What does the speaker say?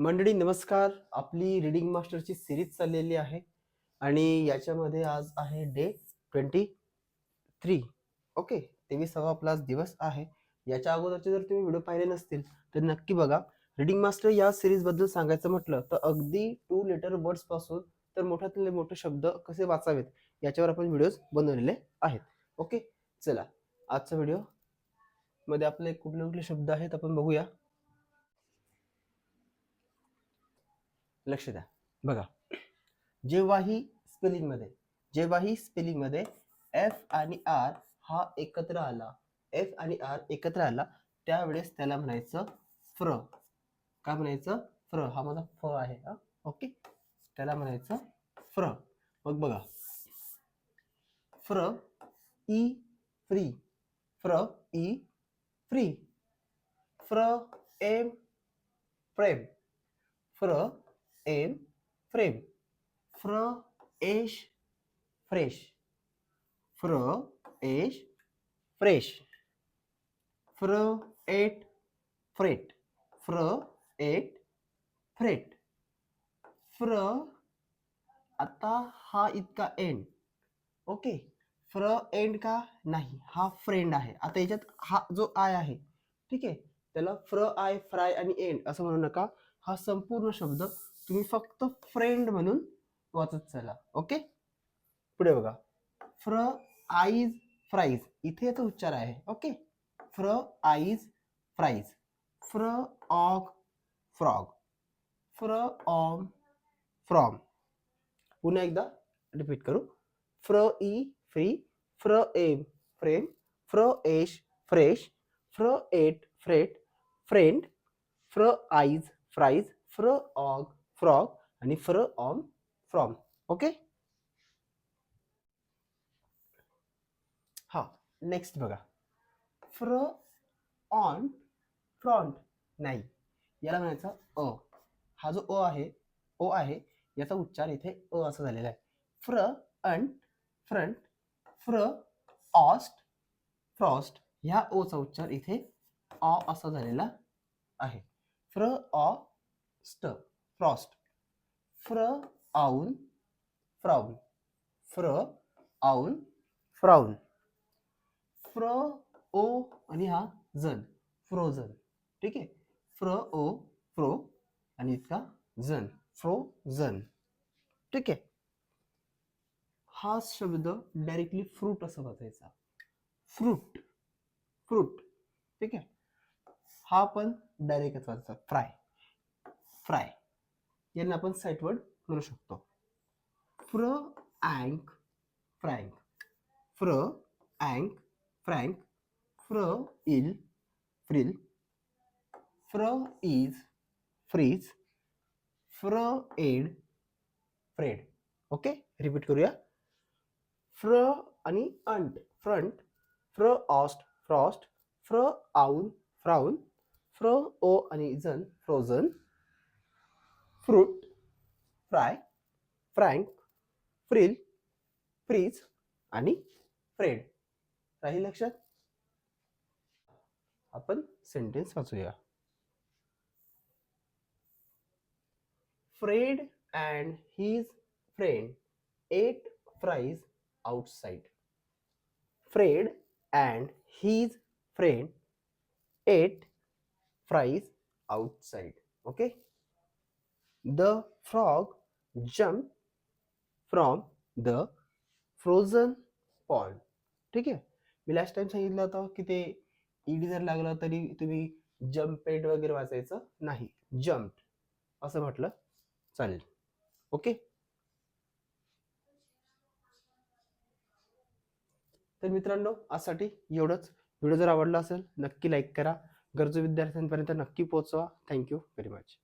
मंडळी नमस्कार. आपली रीडिंग मास्टरची सिरीज चाललेली आहे आणि याच्यामध्ये आज आहे डे ट्वेंटी थ्री ओके तेवीसावा आपला आज दिवस आहे. याच्या अगोदरचे जर तुम्ही व्हिडिओ पाहिले नसतील तर नक्की बघा. रीडिंग मास्टर या सिरीजबद्दल सांगायचं म्हटलं तर अगदी टू लेटर वर्ड्सपासून तर मोठ्यातले मोठे शब्द कसे वाचावेत याच्यावर आपण व्हिडिओज बनवलेले आहेत. ओके चला. आजचा व्हिडिओमध्ये आपले कुठले कुठले शब्द आहेत आपण बघूया. लक्ष द्या. बघा. जेव्हाही स्पेलिंगमध्ये जेव्हाही स्पेलिंगमध्ये एफ आणि आर हा एकत्र आला एफ आणि आर एकत्र आला त्यावेळेस त्याला म्हणायचं फ्र काय म्हणायचं फ्र हा माझा फ आहे हा. ओके त्याला म्हणायचं फ्र मग बघा. Fr ee free fr ee free fr em frame fr em frame fr esh fresh fr esh fresh fr ate freight fr ate freight fr आता हा इतका एंड ओके फ्र एंड का? नाही. हा फ्रेंड आहे. आता याच्यात हा जो आय आहे ठीक आहे? त्याला फ्र आय फ्राय आणि एंड असं म्हणू नका. हा संपूर्ण शब्द तुम्ही फक्त फ्रेंड म्हणून वाचत चला ओके पुढे बघा. फ्र आईज फ्राईज इथे याचा उच्चार आहे okay fr ies fries fr og frog fr om from पुन्हा एकदा रिपीट करू. Fr ee free fr em frame fr esh fresh fr ate freight friend fr eyes fries fr og frog आणि fr om from okay हा next बघा. फ्र on front नाही. याला म्हणायचं अ. हा जो अ आहे ओ आहे याचा उच्चार इथे अ असा झालेला आहे. फ्र अन फ्रंट फ्र ऑस्ट फ्रॉस्ट ह्या ओचा उच्चार इथे ऑ असा झालेला आहे. फ्र ऑ स्ट फ्रॉस्ट फ्र आऊन फ्राऊन फ्र आऊन फ्राऊन फ्र ओ आणि हा जन फ्रोझन ठीक आहे? फ्र ओ फ्रो आणि इतका जन फ्रोझन ठीक आहे? हा शब्द डायरेक्टली फ्रूट असं वाचायचा. फ्रूट फ्रूट ठीक आहे? हा पण डायरेक्टच वाचायचा. फ्राय फ्राय यांना आपण साईट वर्ड म्हणू शकतो. फ्र अँक फ्रँक. फ्र अँक frank. Fr ill frill. Fr eeze freeze. Fr ed Fred. Okay? Repeat करूया. फ्र आणि अंट. फ्रंट. फ्र ऑस्ट फ्रॉस्ट. फ्र आऊन फ्राऊन. फ्र ओ आणि zen frozen. Fruit fry frank frill freeze आणि फ्रेड राहील लक्षात आपण sentence वाचूया Fred and his friend ate fries outside. Fred and his friend ate fries outside. Okay. The frog jumped from the frozen pond. ठीक आहे? मी last time सांगितलं होतं की ते ईडी जर लागलं तरी तुम्ही जम्पेड वगैरे वाचायचं नाही. जम्प असं म्हटलं चालेल. ओके तर मित्रांनो आजसाठी एवढंच. व्हिडिओ जर आवडला असेल नक्की लाईक करा. गरजू विद्यार्थ्यांपर्यंत नक्की पोहोचवा. Thank you very much